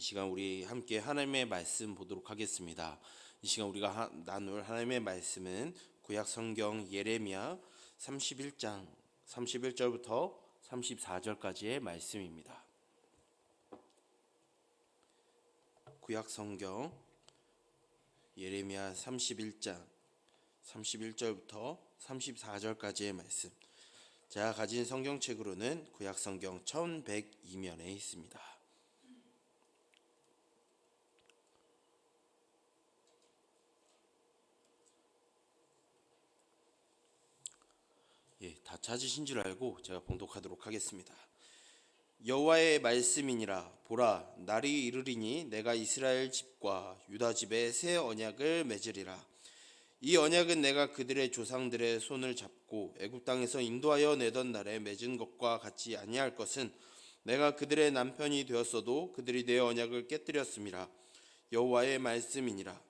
이 시간 우리 함께 하나님의 말씀 보도록 하겠습니다. 이 시간 우리가 하- 나눌 하나님의 말씀은 구약 성경 예레미야 31장 31절부터 34절까지의 말씀입니다. 구약 성경 예레미야 31장 31절부터 34절까지의 말씀. 제가 가진 성경책으로는 구약 성경 1102면에 있습니다. 예, 다 찾으신 줄 알고 제가 봉독하도록 하겠습니다. 여호와의 말씀이니라 보라 날이 이르리니 내가 이스라엘 집과 유다 집에 새 언약을 맺으리라. 이 언약은 내가 그들의 조상들의 손을 잡고 애굽 땅에서 인도하여 내던 날에 맺은 것과 같지 아니할 것은 내가 그들의 남편이 되었어도 그들이 내 언약을 깨뜨렸음이라. 여호와의 말씀이니라.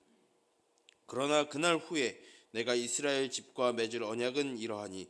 그러나 그날 후에 내가 이스라엘 집과 맺을 언약은 이러하니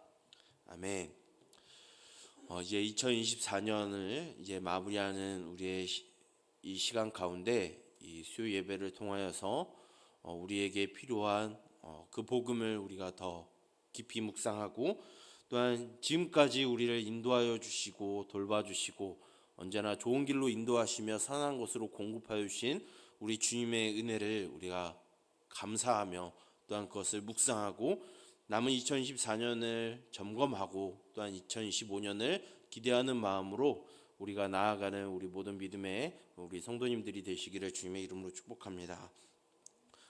아멘. 어, 이제 2024년을 이제 마무리하는 우리의 시, 이 시간 가운데 이 수요 예배를 통하여서 어, 우리에게 필요한 어, 그 복음을 우리가 더 깊이 묵상하고 또한 지금까지 우리를 인도하여 주시고 돌봐 주시고 언제나 좋은 길로 인도하시며 선한 곳으로 공급하여 주신 우리 주님의 은혜를 우리가 감사하며 또한 그것을 묵상하고 남은 2024년을 점검하고 또한 2025년을 기대하는 마음으로 우리가 나아가는 우리 모든 믿음의 우리 성도님들이 되시기를 주님의 이름으로 축복합니다.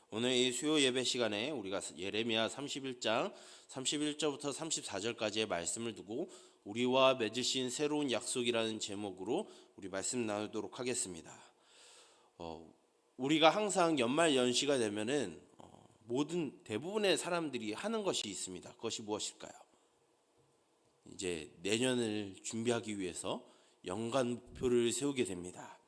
오늘 이 수요 예배 시간에 우리가 예레미야 31장 31절부터 34절까지의 말씀을 두고 우리와 맺으신 새로운 약속이라는 제목으로 우리 말씀 나누도록 하겠습니다. 어, 우리가 항상 연말 연시가 되면은 어, 모든 대부분의 사람들이 하는 것이 있습니다. 그것이 무엇일까요? 이제 내년을 준비하기 위해서 연간 목표를 세우게 됩니다.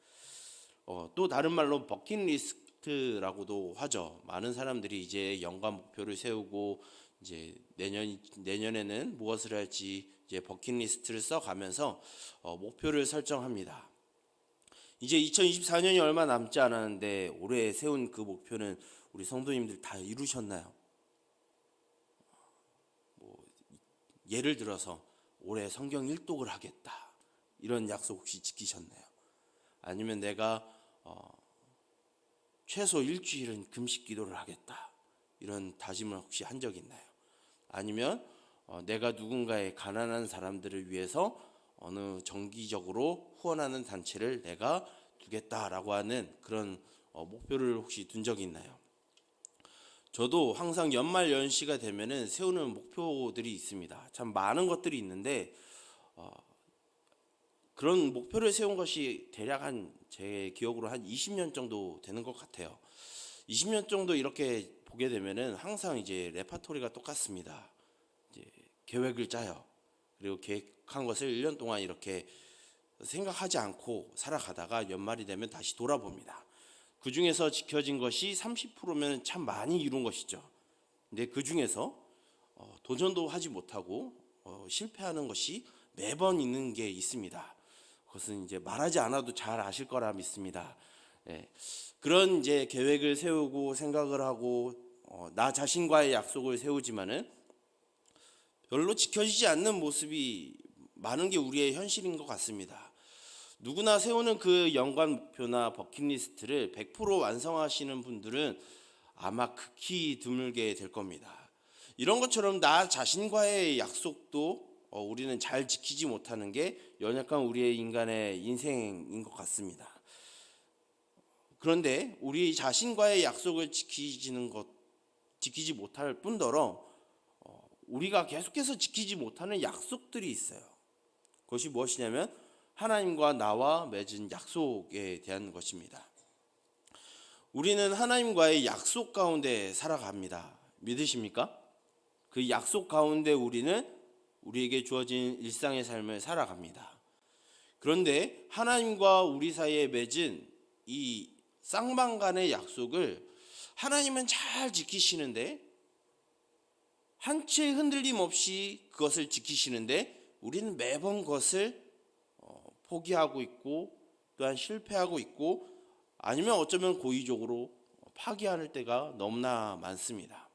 어, 또 다른 말로 버킷리스트라고도 하죠. 많은 사람들이 이제 연간 목표를 세우고 이제 내년 내년에는 무엇을 할지 이제 버킷리스트를 써가면서 어, 목표를 설정합니다. 이제 2024년이 얼마 남지 않았는데 올해 세운 그 목표는 우리 성도님들 다 이루셨나요? 뭐 예를 들어서 올해 성경 일독을 하겠다 이런 약속 혹시 지키셨나요? 아니면 내가 어, 최소 일주일은 금식 기도를 하겠다 이런 다짐을 혹시 한 적 있나요? 아니면 어, 내가 누군가의 가난한 사람들을 위해서 어느 정기적으로 후원하는 단체를 내가 두겠다라고 하는 그런 어, 목표를 혹시 둔 적이 있나요? 저도 항상 연말 연시가 되면은 세우는 목표들이 있습니다. 참 많은 것들이 있는데 어, 그런 목표를 세운 것이 대략 한 제 기억으로 한 20년 정도 되는 것 같아요. 20년 정도 이렇게 보게 되면은 항상 이제 레파토리가 똑같습니다. 이제 계획을 짜요. 그리고 계획한 것을 1년 동안 이렇게 생각하지 않고 살아가다가 연말이 되면 다시 돌아봅니다. 그 중에서 지켜진 것이 30%면 참 많이 이룬 것이죠. 근데 그 중에서 어, 도전도 하지 못하고 어, 실패하는 것이 매번 있는 게 있습니다. 그것은 이제 말하지 않아도 잘 아실 거라 믿습니다. 예. 그런 이제 계획을 세우고 생각을 하고 어, 나 자신과의 약속을 세우지만은 별로 지켜지지 않는 모습이 많은 게 우리의 현실인 것 같습니다. 누구나 세우는 그 연관 목표나 버킷리스트를 100% 완성하시는 분들은 아마 극히 드물게 될 겁니다. 이런 것처럼 나 자신과의 약속도 어, 우리는 잘 지키지 못하는 게 연약한 우리의 인간의 인생인 것 같습니다. 그런데 우리 자신과의 약속을 지키지는 것, 지키지 못할 뿐더러 어, 우리가 계속해서 지키지 못하는 약속들이 있어요. 그것이 무엇이냐면 하나님과 나와 맺은 약속에 대한 것입니다. 우리는 하나님과의 약속 가운데 살아갑니다. 믿으십니까? 그 약속 가운데 우리는 우리에게 주어진 일상의 삶을 살아갑니다. 그런데 하나님과 우리 사이에 맺은 이 쌍방 간의 약속을 하나님은 잘 지키시는데 한채 흔들림 없이 그것을 지키시는데 우리는 매번 그것을 어, 포기하고 있고 또한 실패하고 있고 아니면 어쩌면 고의적으로 파기할 때가 너무나 많습니다.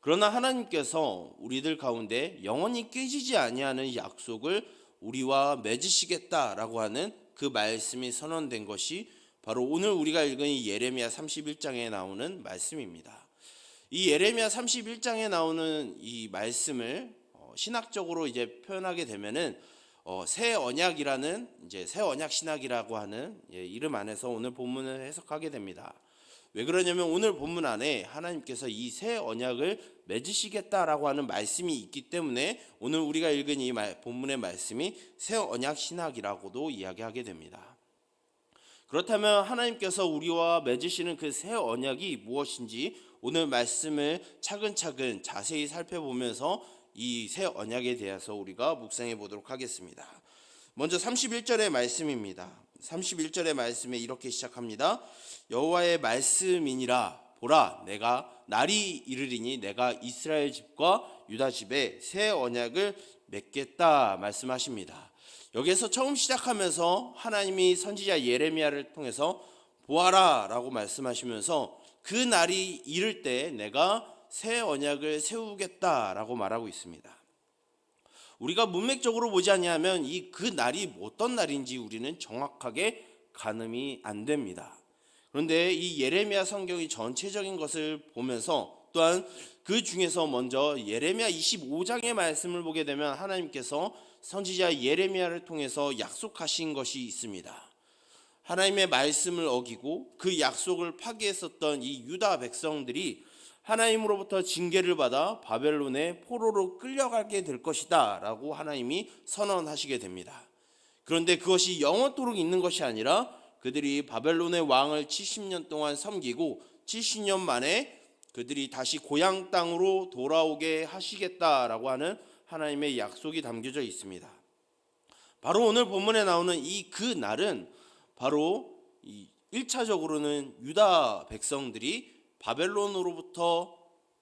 그러나 하나님께서 우리들 가운데 영원히 깨지지 아니하는 약속을 우리와 맺으시겠다라고 하는 그 말씀이 선언된 것이 바로 오늘 우리가 읽은 이 예레미야 31장에 나오는 말씀입니다. 이 예레미야 31장에 나오는 이 말씀을 어, 신학적으로 이제 표현하게 되면은 어, 새 언약이라는 이제 새 언약 신학이라고 하는 예, 이름 안에서 오늘 본문을 해석하게 됩니다. 왜 그러냐면 오늘 본문 안에 하나님께서 이 새 언약을 맺으시겠다라고 하는 말씀이 있기 때문에 오늘 우리가 읽은 이 말, 본문의 말씀이 새 언약 신학이라고도 이야기하게 됩니다. 그렇다면 하나님께서 우리와 맺으시는 그 새 언약이 무엇인지 오늘 말씀을 차근차근 자세히 살펴보면서 이 새 언약에 대해서 우리가 묵상해 보도록 하겠습니다. 먼저 31절의 말씀입니다. 31절의 말씀에 이렇게 시작합니다. 여호와의 말씀이니라 보라 내가 날이 이르리니 내가 이스라엘 집과 유다 집에 새 언약을 맺겠다 말씀하십니다. 여기에서 처음 시작하면서 하나님이 선지자 예레미야를 통해서 보아라라고 말씀하시면서 그 날이 이를 때 내가 새 언약을 세우겠다라고 말하고 있습니다. 우리가 문맥적으로 보지 않냐면 이 그 날이 어떤 날인지 우리는 정확하게 가늠이 안 됩니다. 그런데 이 예레미야 성경이 전체적인 것을 보면서 또한 그 중에서 먼저 예레미야 25장의 말씀을 보게 되면 하나님께서 선지자 예레미야를 통해서 약속하신 것이 있습니다. 하나님의 말씀을 어기고 그 약속을 파기했었던 이 유다 백성들이 하나님으로부터 징계를 받아 바벨론의 포로로 끌려가게 될 것이다 라고 하나님이 선언하시게 됩니다. 그런데 그것이 영원토록 있는 것이 아니라 그들이 바벨론의 왕을 70년 동안 섬기고 70년 만에 그들이 다시 고향 땅으로 돌아오게 하시겠다라고 하는 하나님의 약속이 담겨져 있습니다. 바로 오늘 본문에 나오는 이 그 날은 바로 이 1차적으로는 유다 백성들이 바벨론으로부터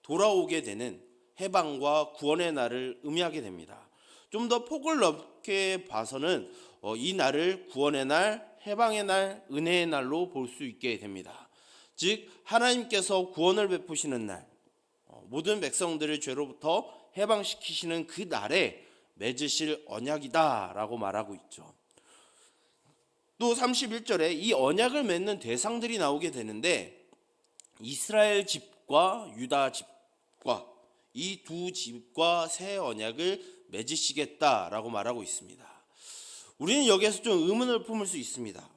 돌아오게 되는 해방과 구원의 날을 의미하게 됩니다. 좀 더 폭을 넓게 봐서는 어, 이 날을 구원의 날, 해방의 날, 은혜의 날로 볼 수 있게 됩니다. 즉 하나님께서 구원을 베푸시는 날, 어, 모든 백성들을 죄로부터 해방시키시는 그 날에 맺으실 언약이다라고 말하고 있죠. 또 31절에 이 언약을 맺는 대상들이 나오게 되는데 이스라엘 집과 유다 집과 이 두 집과 새 언약을 맺으시겠다라고 말하고 있습니다. 우리는 여기에서 좀 의문을 품을 수 있습니다.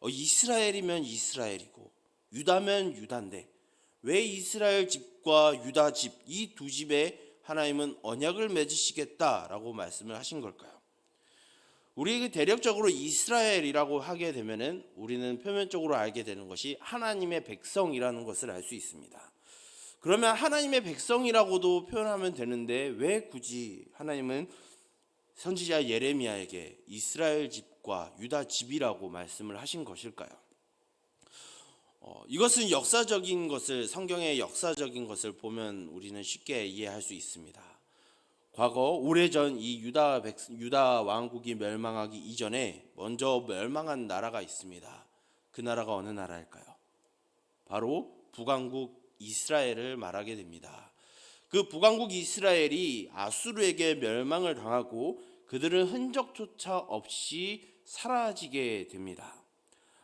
어, 이스라엘이면 이스라엘이고 유다면 유다인데 왜 이스라엘 집과 유다 집 이 두 집에 하나님은 언약을 맺으시겠다라고 말씀을 하신 걸까요? 우리 대략적으로 이스라엘이라고 하게 되면은 우리는 표면적으로 알게 되는 것이 하나님의 백성이라는 것을 알 수 있습니다. 그러면 하나님의 백성이라고도 표현하면 되는데 왜 굳이 하나님은 선지자 예레미야에게 이스라엘 집과 유다 집이라고 말씀을 하신 것일까요? 어, 이것은 역사적인 것을 성경의 역사적인 것을 보면 우리는 쉽게 이해할 수 있습니다. 과거 오래전 이 유다 백, 유다 왕국이 멸망하기 이전에 먼저 멸망한 나라가 있습니다. 그 나라가 어느 나라일까요? 바로 북왕국 이스라엘을 말하게 됩니다. 그 북왕국 이스라엘이 아수르에게 멸망을 당하고 그들은 흔적조차 없이 사라지게 됩니다.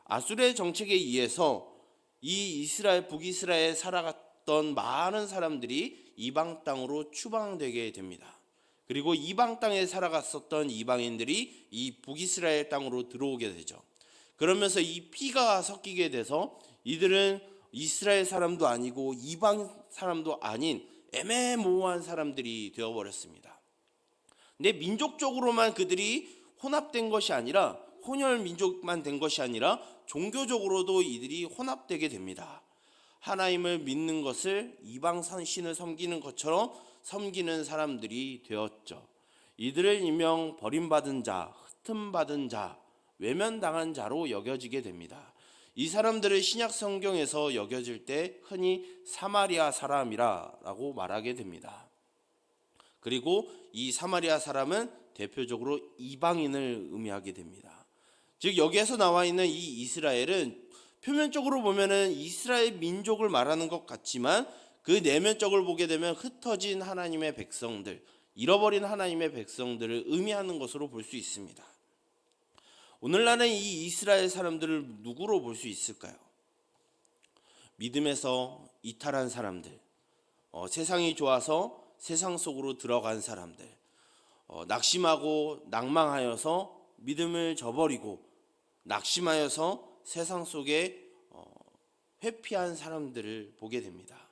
아수르의 정책에 의해서 이 이스라엘 북이스라엘 살아갔던 많은 사람들이 이방 땅으로 추방되게 됩니다. 그리고 이방 땅에 살아갔었던 이방인들이 이 북이스라엘 땅으로 들어오게 되죠. 그러면서 이 피가 섞이게 돼서 이들은 이스라엘 사람도 아니고 이방 사람도 아닌 애매모호한 사람들이 되어버렸습니다. 근데 민족적으로만 그들이 혼합된 것이 아니라 혼혈 민족만 된 것이 아니라 종교적으로도 이들이 혼합되게 됩니다. 하나님을 믿는 것을 이방 신을 섬기는 것처럼 섬기는 사람들이 되었죠. 이들을 일명 버림받은 자, 흩음받은 자, 외면당한 자로 여겨지게 됩니다. 이 사람들을 신약 성경에서 여겨질 때 흔히 사마리아 사람이라고 말하게 됩니다. 그리고 이 사마리아 사람은 대표적으로 이방인을 의미하게 됩니다. 즉 여기에서 나와 있는 이 이스라엘은 표면적으로 보면은 이스라엘 민족을 말하는 것 같지만 그 내면적을 보게 되면 흩어진 하나님의 백성들, 잃어버린 하나님의 백성들을 의미하는 것으로 볼 수 있습니다. 오늘날은 이 이스라엘 사람들을 누구로 볼 수 있을까요? 믿음에서 이탈한 사람들, 어, 세상이 좋아서 세상 속으로 들어간 사람들, 어, 낙심하고 낭망하여서 믿음을 저버리고 낙심하여서 세상 속에 어, 회피한 사람들을 보게 됩니다.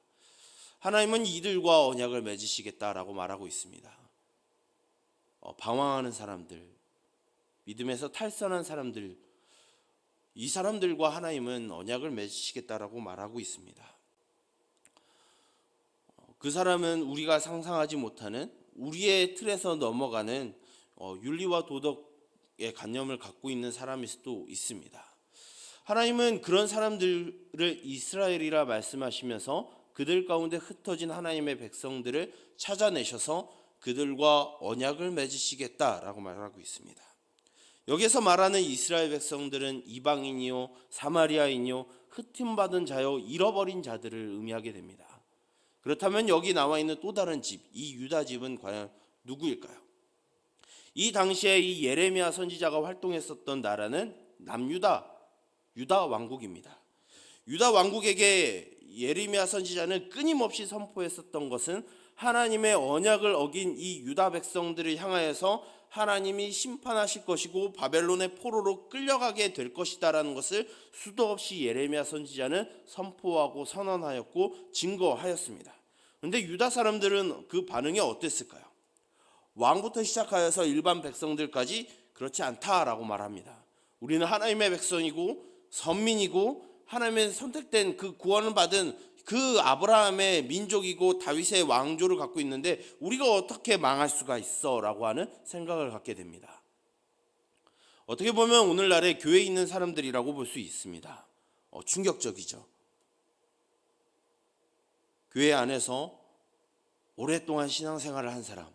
하나님은 이들과 언약을 맺으시겠다라고 말하고 있습니다. 어, 방황하는 사람들, 믿음에서 탈선한 사람들, 이 사람들과 하나님은 언약을 맺으시겠다라고 말하고 있습니다. 어, 그 사람은 우리가 상상하지 못하는 우리의 틀에서 넘어가는 어, 윤리와 도덕의 관념을 갖고 있는 사람일 수도 있습니다. 하나님은 그런 사람들을 이스라엘이라 말씀하시면서 그들 가운데 흩어진 하나님의 백성들을 찾아내셔서 그들과 언약을 맺으시겠다라고 말하고 있습니다. 여기서 말하는 이스라엘 백성들은 이방인이요 사마리아인이요 흩임받은 자요 잃어버린 자들을 의미하게 됩니다. 그렇다면 여기 나와 있는 또 다른 집, 이 유다 집은 과연 누구일까요? 이 당시에 이 예레미야 선지자가 활동했었던 나라는 남유다 유다 왕국입니다. 유다 왕국에게 예레미야 선지자는 끊임없이 선포했었던 것은 하나님의 언약을 어긴 이 유다 백성들을 향하여서 하나님이 심판하실 것이고 바벨론의 포로로 끌려가게 될 것이다라는 것을 수도 없이 예레미야 선지자는 선포하고 선언하였고 증거하였습니다. 그런데 유다 사람들은 그 반응이 어땠을까요? 왕부터 시작하여서 일반 백성들까지 그렇지 않다라고 말합니다. 우리는 하나님의 백성이고 선민이고 하나님의 선택된 그 구원을 받은 그 아브라함의 민족이고 다윗의 왕조를 갖고 있는데 우리가 어떻게 망할 수가 있어라고 하는 생각을 갖게 됩니다. 어떻게 보면 오늘날의 교회에 있는 사람들이라고 볼 수 있습니다. 어, 충격적이죠. 교회 안에서 오랫동안 신앙생활을 한 사람,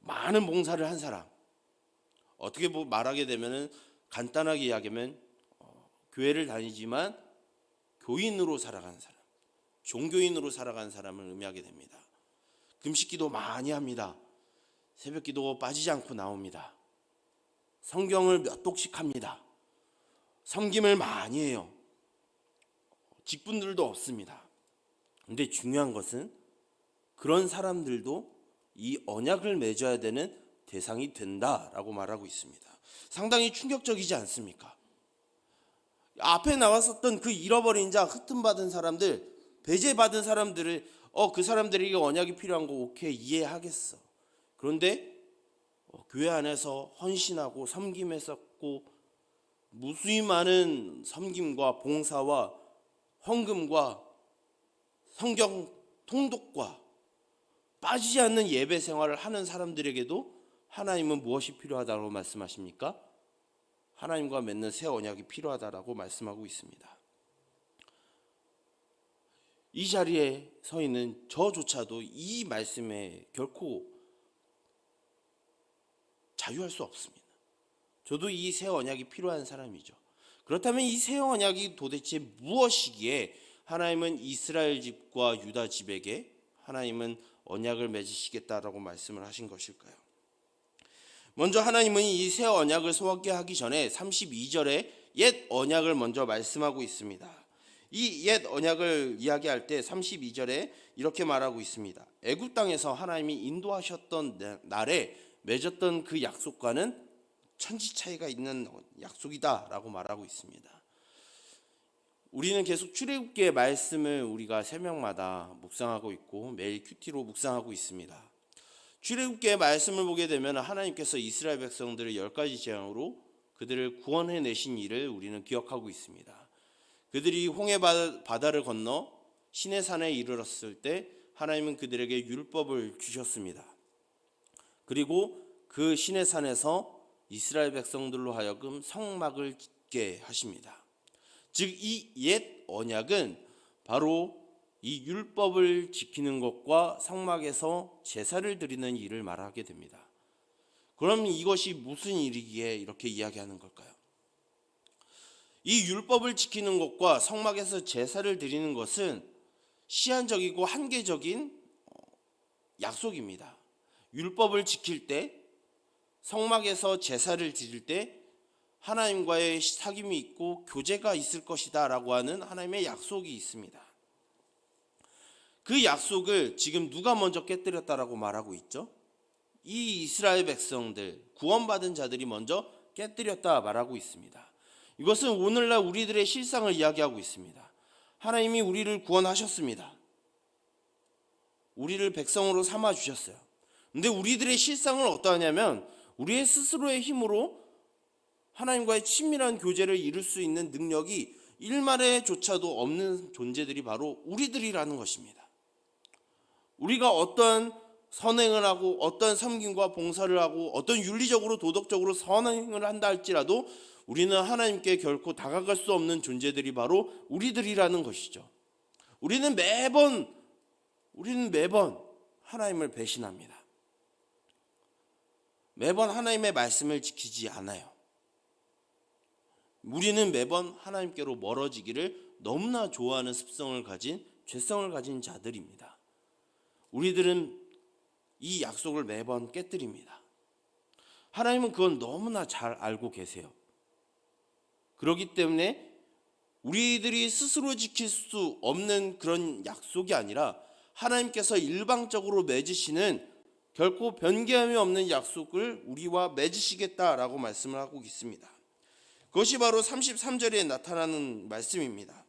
많은 봉사를 한 사람, 어떻게 말하게 되면은 간단하게 이야기하면 어, 교회를 다니지만 교인으로 살아가는 사람, 종교인으로 살아가는 사람을 의미하게 됩니다. 금식기도 많이 합니다. 새벽기도 빠지지 않고 나옵니다. 성경을 몇 독씩 합니다. 섬김을 많이 해요. 직분들도 없습니다. 근데 중요한 것은 그런 사람들도 이 언약을 맺어야 되는 대상이 된다라고 말하고 있습니다. 상당히 충격적이지 않습니까? 앞에 나왔었던 그 잃어버린 자, 흩음받은 사람들, 배제받은 사람들을 어 그 사람들에게 언약이 필요한 거 오케이 이해하겠어. 그런데 어, 교회 안에서 헌신하고 섬김했었고 무수히 많은 섬김과 봉사와 헌금과 성경 통독과 빠지지 않는 예배 생활을 하는 사람들에게도 하나님은 무엇이 필요하다고 말씀하십니까? 하나님과 맺는 새 언약이 필요하다라고 말씀하고 있습니다. 이 자리에 서 있는 저조차도 이 말씀에 결코 자유할 수 없습니다. 저도 이 새 언약이 필요한 사람이죠. 그렇다면 이 새 언약이 도대체 무엇이기에 하나님은 이스라엘 집과 유다 집에게 하나님은 언약을 맺으시겠다라고 말씀을 하신 것일까요? 먼저 하나님은 이 새 언약을 소확게 하기 전에 32절에 옛 언약을 먼저 말씀하고 있습니다. 이 옛 언약을 이야기할 때 32절에 이렇게 말하고 있습니다. 애굽 땅에서 하나님이 인도하셨던 날에 맺었던 그 약속과는 천지 차이가 있는 약속이다라고 말하고 있습니다. 우리는 계속 출애굽기의 말씀을 우리가 세 명마다 묵상하고 있고 매일 큐티로 묵상하고 있습니다. 출애굽기의 말씀을 보게 되면 하나님께서 이스라엘 백성들을 열 가지 재앙으로 그들을 구원해 내신 일을 우리는 기억하고 있습니다. 그들이 홍해 바- 바다를 건너 신의 산에 이르렀을 때 하나님은 그들에게 율법을 주셨습니다. 그리고 그 신의 산에서 이스라엘 백성들로 하여금 성막을 짓게 하십니다. 즉 이 옛 언약은 바로 이 율법을 지키는 것과 성막에서 제사를 드리는 일을 말하게 됩니다. 그럼 이것이 무슨 일이기에 이렇게 이야기하는 걸까요? 이 율법을 지키는 것과 성막에서 제사를 드리는 것은 시한적이고 한계적인 어, 약속입니다. 율법을 지킬 때 성막에서 제사를 드릴 때 하나님과의 사귐이 있고 교제가 있을 것이다라고 하는 하나님의 약속이 있습니다. 그 약속을 지금 누가 먼저 깨뜨렸다라고 말하고 있죠? 이 이스라엘 백성들 구원받은 자들이 먼저 깨뜨렸다 말하고 있습니다. 이것은 오늘날 우리들의 실상을 이야기하고 있습니다. 하나님이 우리를 구원하셨습니다. 우리를 백성으로 삼아 주셨어요. 근데 우리들의 실상은 어떠하냐면 우리의 스스로의 힘으로 하나님과의 친밀한 교제를 이룰 수 있는 능력이 일말에조차도 없는 존재들이 바로 우리들이라는 것입니다. 우리가 어떤 선행을 하고 어떤 섬김과 봉사를 하고 어떤 윤리적으로 도덕적으로 선행을 한다 할지라도 우리는 하나님께 결코 다가갈 수 없는 존재들이 바로 우리들이라는 것이죠. 우리는 매번 우리는 매번 하나님을 배신합니다. 매번 하나님의 말씀을 지키지 않아요. 우리는 매번 하나님께로 멀어지기를 너무나 좋아하는 습성을 가진 죄성을 가진 자들입니다. 우리들은 이 약속을 매번 깨뜨립니다. 하나님은 그건 너무나 잘 알고 계세요. 그렇기 때문에 우리들이 스스로 지킬 수 없는 그런 약속이 아니라 하나님께서 일방적으로 맺으시는 결코 변개함이 없는 약속을 우리와 맺으시겠다라고 말씀을 하고 있습니다. 그것이 바로 33절에 나타나는 말씀입니다.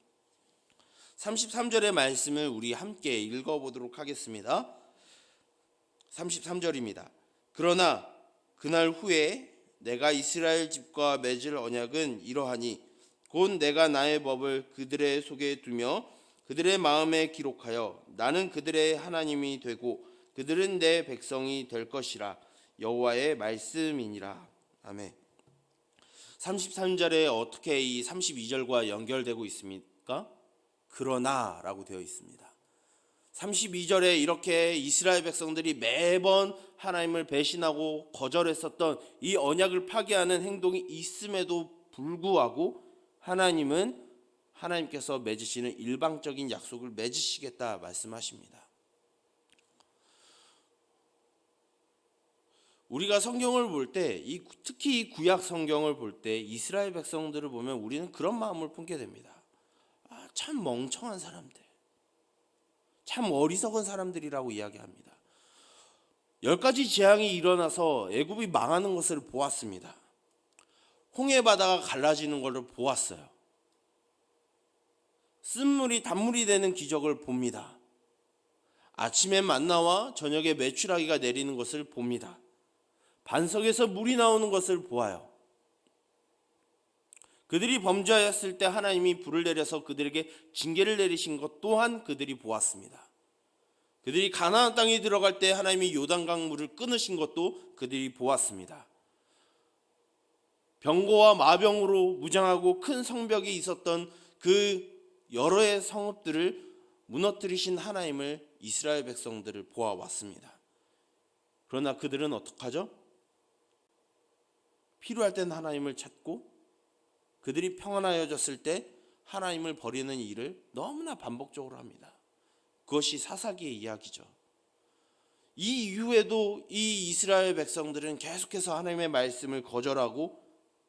33절의 말씀을 우리 함께 읽어보도록 하겠습니다. 33절입니다. 그러나 그날 후에 내가 이스라엘 집과 맺을 언약은 이러하니 곧 내가 나의 법을 그들의 속에 두며 그들의 마음에 기록하여 나는 그들의 하나님이 되고 그들은 내 백성이 될 것이라 여호와의 말씀이니라. 아멘. 33절에 어떻게 이 32절과 연결되고 있습니까? 그러나라고 되어 있습니다. 32절에 이렇게 이스라엘 백성들이 매번 하나님을 배신하고 거절했었던 이 언약을 파괴하는 행동이 있음에도 불구하고 하나님은 하나님께서 맺으시는 일방적인 약속을 맺으시겠다 말씀하십니다. 우리가 성경을 볼 때, 특히 이 구약 성경을 볼 때 이스라엘 백성들을 보면 우리는 그런 마음을 품게 됩니다. 아, 참 멍청한 사람들, 참 어리석은 사람들이라고 이야기합니다. 열 가지 재앙이 일어나서 애굽이 망하는 것을 보았습니다. 홍해 바다가 갈라지는 것을 보았어요. 쓴물이 단물이 되는 기적을 봅니다. 아침에 만나와 저녁에 메추라기가 내리는 것을 봅니다. 반석에서 물이 나오는 것을 보아요. 그들이 범죄하였을 때 하나님이 불을 내려서 그들에게 징계를 내리신 것 또한 그들이 보았습니다. 그들이 가나안 땅에 들어갈 때 하나님이 요단강 물을 끊으신 것도 그들이 보았습니다. 병고와 마병으로 무장하고 큰 성벽이 있었던 그 여러 의 성읍들을 무너뜨리신 하나님을 이스라엘 백성들을 보아왔습니다. 그러나 그들은 어떡하죠? 필요할 땐 하나님을 찾고 그들이 평안하여졌을 때 하나님을 버리는 일을 너무나 반복적으로 합니다. 그것이 사사기의 이야기죠. 이 이후에도 이 이스라엘 백성들은 계속해서 하나님의 말씀을 거절하고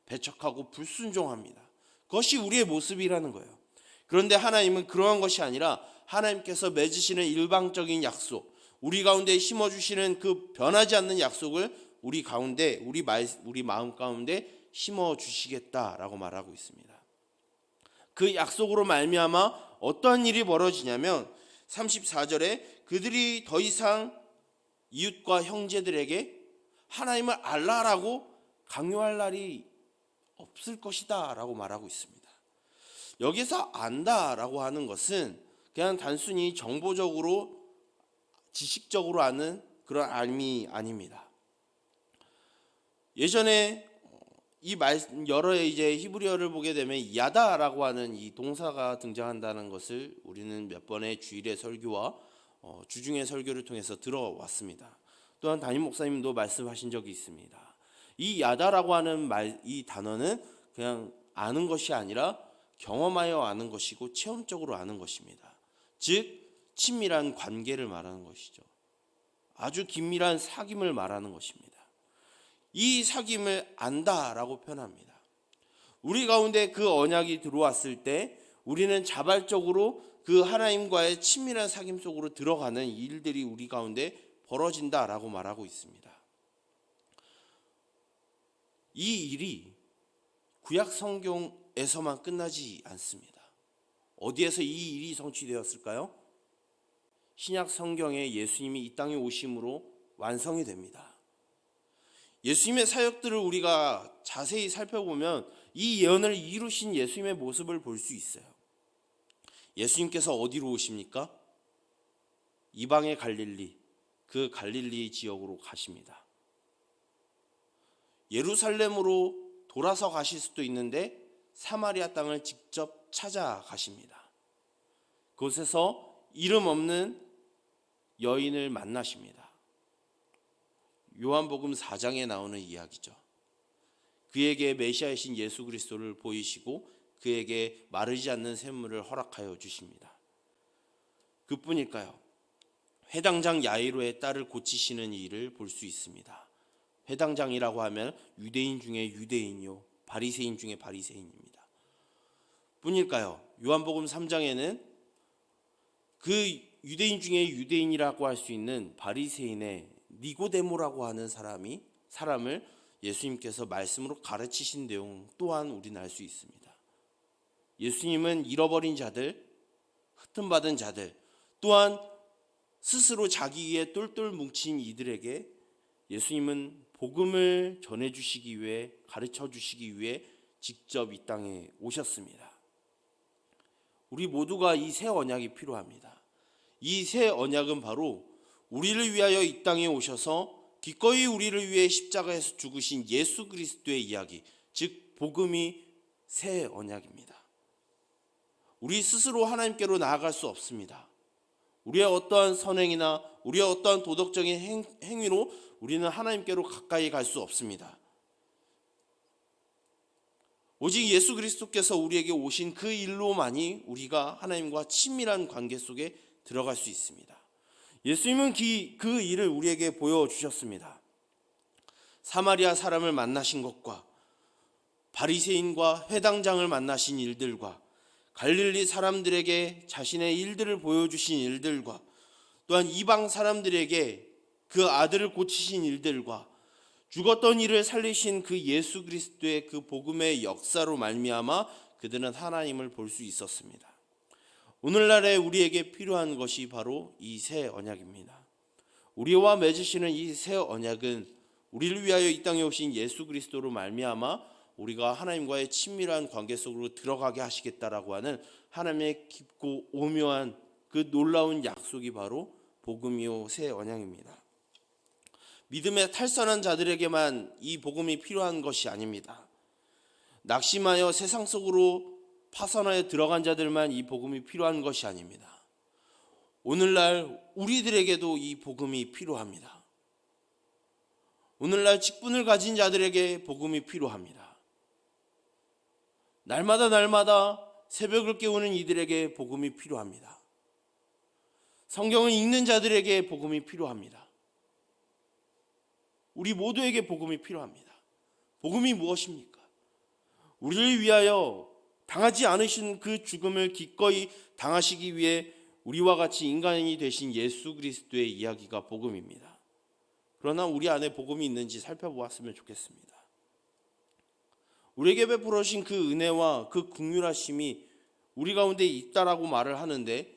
배척하고 불순종합니다. 그것이 우리의 모습이라는 거예요. 그런데 하나님은 그러한 것이 아니라 하나님께서 맺으시는 일방적인 약속, 우리 가운데 심어주시는 그 변하지 않는 약속을 우리 가운데, 우리, 말, 우리 마음 가운데 심어 주시겠다라고 말하고 있습니다. 그 약속으로 말미암아 어떠한 일이 벌어지냐면 34절에 그들이 더 이상 이웃과 형제들에게 하나님을 알라라고 강요할 날이 없을 것이다라고 말하고 있습니다. 여기서 안다라고 하는 것은 그냥 단순히 정보적으로 지식적으로 아는 그런 알미 아닙니다. 예전에 이 말 여러 이제 히브리어를 보게 되면 야다라고 하는 이 동사가 등장한다는 것을 우리는 몇 번의 주일의 설교와 어, 주중의 설교를 통해서 들어왔습니다. 또한 담임 목사님도 말씀하신 적이 있습니다. 이 야다라고 하는 말 이 단어는 그냥 아는 것이 아니라 경험하여 아는 것이고 체험적으로 아는 것입니다. 즉 친밀한 관계를 말하는 것이죠. 아주 긴밀한 사귐을 말하는 것입니다. 이 사귐을 안다라고 표현합니다. 우리 가운데 그 언약이 들어왔을 때 우리는 자발적으로 그 하나님과의 친밀한 사귐 속으로 들어가는 일들이 우리 가운데 벌어진다라고 말하고 있습니다. 이 일이 구약 성경에서만 끝나지 않습니다. 어디에서 이 일이 성취되었을까요? 신약 성경에 예수님이 이 땅에 오심으로 완성이 됩니다. 예수님의 사역들을 우리가 자세히 살펴보면 이 예언을 이루신 예수님의 모습을 볼 수 있어요. 예수님께서 어디로 오십니까? 이방의 갈릴리, 그 갈릴리 지역으로 가십니다. 예루살렘으로 돌아서 가실 수도 있는데 사마리아 땅을 직접 찾아가십니다. 그곳에서 이름 없는 여인을 만나십니다. 요한복음 4장에 나오는 이야기죠. 그에게 메시아이신 예수 그리스도를 보이시고 그에게 마르지 않는 샘물을 허락하여 주십니다. 그뿐일까요? 회당장 야이로의 딸을 고치시는 일을 볼 수 있습니다. 회당장이라고 하면 유대인 중에 유대인이요 바리새인 중에 바리새인입니다. 뿐일까요? 요한복음 3장에는 그 유대인 중에 유대인이라고 할 수 있는 바리새인의 니고데모라고 하는 사람이 사람을 예수님께서 말씀으로 가르치신 내용 또한 우리는 알 수 있습니다. 예수님은 잃어버린 자들, 흩음받은 자들, 또한 스스로 자기에 똘똘 뭉친 이들에게 예수님은 복음을 전해 주시기 위해 가르쳐 주시기 위해 직접 이 땅에 오셨습니다. 우리 모두가 이 새 언약이 필요합니다. 이 새 언약은 바로 우리를 위하여 이 땅에 오셔서 기꺼이 우리를 위해 십자가에서 죽으신 예수 그리스도의 이야기, 즉 복음이 새 언약입니다. 우리 스스로 하나님께로 나아갈 수 없습니다. 우리의 어떠한 선행이나 우리의 어떠한 도덕적인 행, 행위로 우리는 하나님께로 가까이 갈 수 없습니다. 오직 예수 그리스도께서 우리에게 오신 그 일로만이 우리가 하나님과 친밀한 관계 속에 들어갈 수 있습니다. 예수님은 그 일을 우리에게 보여주셨습니다. 사마리아 사람을 만나신 것과 바리새인과 회당장을 만나신 일들과 갈릴리 사람들에게 자신의 일들을 보여주신 일들과 또한 이방 사람들에게 그 아들을 고치신 일들과 죽었던 이를 살리신 그 예수 그리스도의 그 복음의 역사로 말미암아 그들은 하나님을 볼 수 있었습니다. 오늘날에 우리에게 필요한 것이 바로 이 새 언약입니다. 우리와 맺으시는 이 새 언약은 우리를 위하여 이 땅에 오신 예수 그리스도로 말미암아 우리가 하나님과의 친밀한 관계 속으로 들어가게 하시겠다라고 하는 하나님의 깊고 오묘한 그 놀라운 약속이 바로 복음이요 새 언약입니다. 믿음에 탈선한 자들에게만 이 복음이 필요한 것이 아닙니다. 낙심하여 세상 속으로 파선하여 들어간 자들만 이 복음이 필요한 것이 아닙니다. 오늘날 우리들에게도 이 복음이 필요합니다. 오늘날 직분을 가진 자들에게 복음이 필요합니다. 날마다 날마다 새벽을 깨우는 이들에게 복음이 필요합니다. 성경을 읽는 자들에게 복음이 필요합니다. 우리 모두에게 복음이 필요합니다. 복음이 무엇입니까? 우리를 위하여 당하지 않으신 그 죽음을 기꺼이 당하시기 위해 우리와 같이 인간이 되신 예수 그리스도의 이야기가 복음입니다. 그러나 우리 안에 복음이 있는지 살펴보았으면 좋겠습니다. 우리에게 베풀어 주신 그 은혜와 그 국률하심이 우리 가운데 있다라고 말을 하는데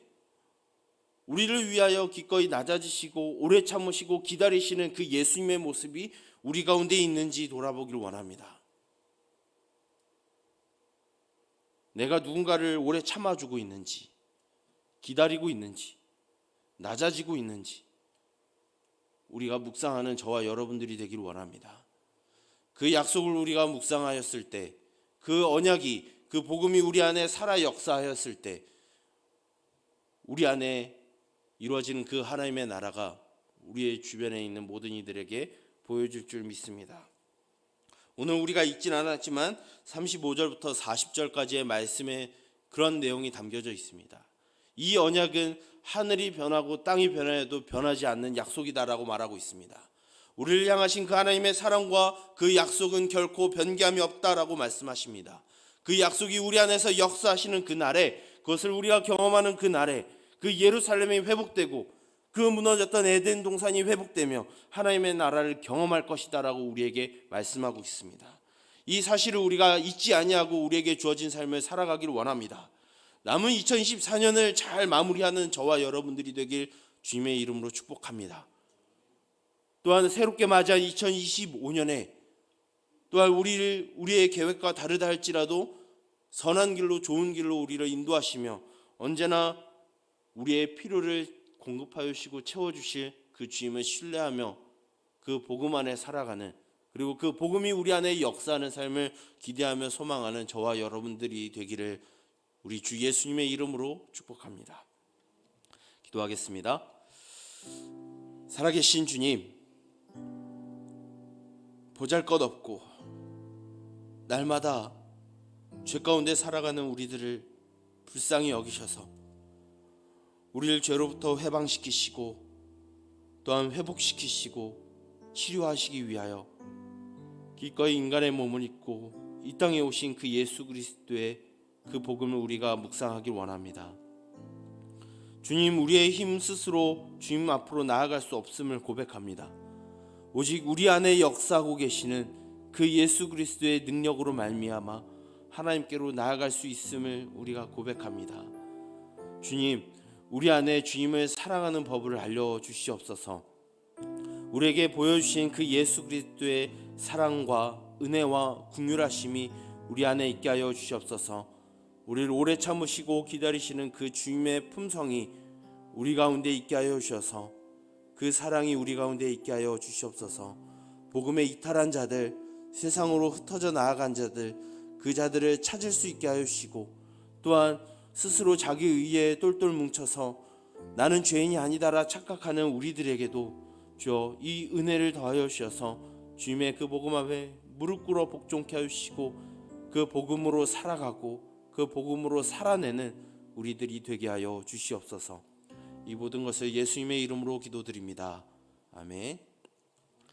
우리를 위하여 기꺼이 낮아지시고 오래 참으시고 기다리시는 그 예수님의 모습이 우리 가운데 있는지 돌아보길 원합니다. 내가 누군가를 오래 참아주고 있는지, 기다리고 있는지, 낮아지고 있는지, 우리가 묵상하는 저와 여러분들이 되기를 원합니다. 그 약속을 우리가 묵상하였을 때, 그 언약이, 그 복음이 우리 안에 살아 역사하였을 때, 우리 안에 이루어지는 그 하나님의 나라가 우리의 주변에 있는 모든 이들에게 보여줄 줄 믿습니다. 오늘 우리가 읽진 않았지만 35절부터 40절까지의 말씀에 그런 내용이 담겨져 있습니다. 이 언약은 하늘이 변하고 땅이 변해도 변하지 않는 약속이다라고 말하고 있습니다. 우리를 향하신 그 하나님의 사랑과 그 약속은 결코 변개함이 없다라고 말씀하십니다. 그 약속이 우리 안에서 역사하시는 그 날에 그것을 우리가 경험하는 그 날에 그 예루살렘이 회복되고 그 무너졌던 에덴 동산이 회복되며 하나님의 나라를 경험할 것이다라고 우리에게 말씀하고 있습니다. 이 사실을 우리가 잊지 아니하고 우리에게 주어진 삶을 살아가기를 원합니다. 남은 2024년을 잘 마무리하는 저와 여러분들이 되길 주님의 이름으로 축복합니다. 또한 새롭게 맞이한 2025년에 또한 우리를 우리의 계획과 다르다 할지라도 선한 길로 좋은 길로 우리를 인도하시며 언제나 우리의 필요를 공급하여 주시고 채워 주실 그 주님을 신뢰하며 그 복음 안에 살아가는 그리고 그 복음이 우리 안에 역사하는 삶을 기대하며 소망하는 저와 여러분들이 되기를 우리 주 예수님의 이름으로 축복합니다. 기도하겠습니다. 살아계신 주님, 보잘 것 없고 날마다 죄 가운데 살아가는 우리들을 불쌍히 여기셔서 우리를 죄로부터 해방시키시고 또한 회복시키시고 치료하시기 위하여 기꺼이 인간의 몸을 입고 이 땅에 오신 그 예수 그리스도의 그 복음을 우리가 묵상하길 원합니다. 주님 우리의 힘 스스로 주님 앞으로 나아갈 수 없음을 고백합니다. 오직 우리 안에 역사하고 계시는 그 예수 그리스도의 능력으로 말미암아 하나님께로 나아갈 수 있음을 우리가 고백합니다. 주님, 우리 안에 주님을 사랑하는 법을 알려 주시옵소서. 우리에게 보여주신 그 예수 그리스도의 사랑과 은혜와 국률하심이 우리 안에 있게 하여 주시옵소서. 우리를 오래 참으시고 기다리시는 그 주님의 품성이 우리 가운데 있게 하여 주셔서 그 사랑이 우리 가운데 있게 하여 주시옵소서. 복음에 이탈한 자들, 세상으로 흩어져 나아간 자들, 그 자들을 찾을 수 있게 하여 주시고 또한 스스로 자기 의에 똘똘 뭉쳐서 나는 죄인이 아니다라 착각하는 우리들에게도 주여 이 은혜를 더하여 주셔서 주님의 그 복음 앞에 무릎 꿇어 복종케 하여 주시고 그 복음으로 살아가고 그 복음으로 살아내는 우리들이 되게 하여 주시옵소서. 이 모든 것을 예수님의 이름으로 기도드립니다. 아멘.